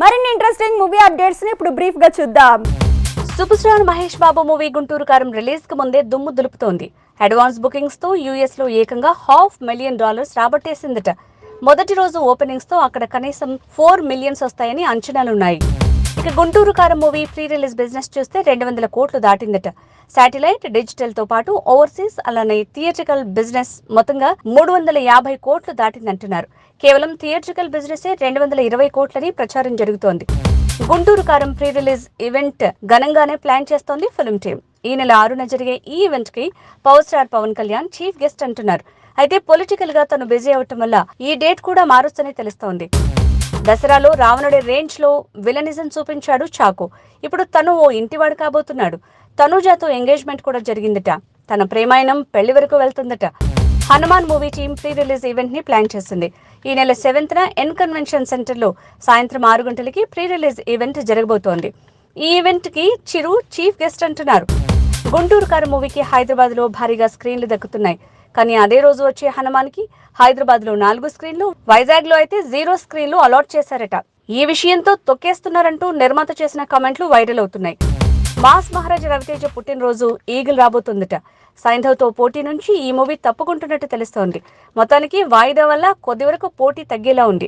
మరిన్ని interesting movie అప్డేట్స్ని ఇప్పుడు బ్రీఫ్గా చూద్దాం. Super star Mahesh Babu movie Guntur Kaaram రిలీజ్కు ముందే దుమ్ము దులుపుతోంది. అడ్వాన్స్ బుకింగ్స్తో యుఎస్లో ఏకంగా హాఫ్ మిలియన్ డాలర్స్ రాబట్టేసిందట. మొదటి రోజు ఓపెనింగ్స్తో అక్కడ కనీసం ఫోర్ మిలియన్స్ వస్తాయని అంచనాలున్నాయి. ఇక గుంటూరు కారం మూవీ ప్రీ రిలీజ్ బిజినెస్ చూస్తే రెండు వందల కోట్లు దాటిందట. శాటిలైట్ డిజిటల్తో పాటు ఓవర్సీస్ అలానే థియేట్రికల్ బిజినెస్ మొత్తంగా మూడు వందల యాభై కోట్లు దాటిందంటున్నారు. కేవలం థియేట్రికల్ బిజినెస్ రెండు వందల ఇరవై కోట్లని ప్రచారం జరుగుతోంది. Guntur Kaaram pre release event ఘనంగానే plan చేస్తోంది ఫిల్మ్ టీమ్. ఈ నెల ఆరున జరిగే ఈ ఈవెంట్కి power star Pawan Kalyan chief guest అంటున్నారు. అయితే పొలిటికల్గా తను బిజీ అవటం వల్ల ఈ డేట్ కూడా మారుస్తని తెలుస్తోంది. దసరాలో రావణుడి రేంజ్లో విలనిజం చూపించాడు చాకు. ఇప్పుడు తను ఓ ఇంటివాడు కాబోతున్నాడు. తనుజాతో ఎంగేజ్మెంట్ కూడా జరిగిందట. తన ప్రేమాయణం పెళ్ళి వరకు వెళ్తుందట. Hanuman movie team pre release ఈవెంట్ని plan చేసింది. ఈ నెల సెవెంత్ న ఎన్ కన్వెన్షన్ సెంటర్లో సాయంత్రం ఆరు గంటలకి ప్రీ రిలీజ్ ఈవెంట్ జరగబోతోంది. ఈ ఈవెంట్కి చిరు చీఫ్ గెస్ట్ అంటున్నారు. గుంటూరు కారు మూవీకి హైదరాబాద్లో భారీగా స్క్రీన్లు దక్కుతున్నాయి. కానీ అదే రోజు వచ్చే హనుమాన్కి హైదరాబాద్లో హైదరాబాద్లో నాలుగు స్క్రీన్లు వైజాగ్లో అయితే జీరో స్క్రీన్లు అలాట్ చేశారట. ఈ విషయంతో తొక్కేస్తున్నారంటూ నిర్మాత చేసిన కామెంట్లు వైరల్ అవుతున్నాయి. మాస్ మహారాజ్ రవితేజ పుట్టినరోజు ఈగిల్ రాబోతుందట. సైంధవ్తో పోటీ నుంచి ఈ మూవీ తప్పుకుంటున్నట్టు తెలుస్తోంది. మొత్తానికి వాయిదా వల్ల కొద్ది వరకు పోటీ తగ్గేలా ఉంది.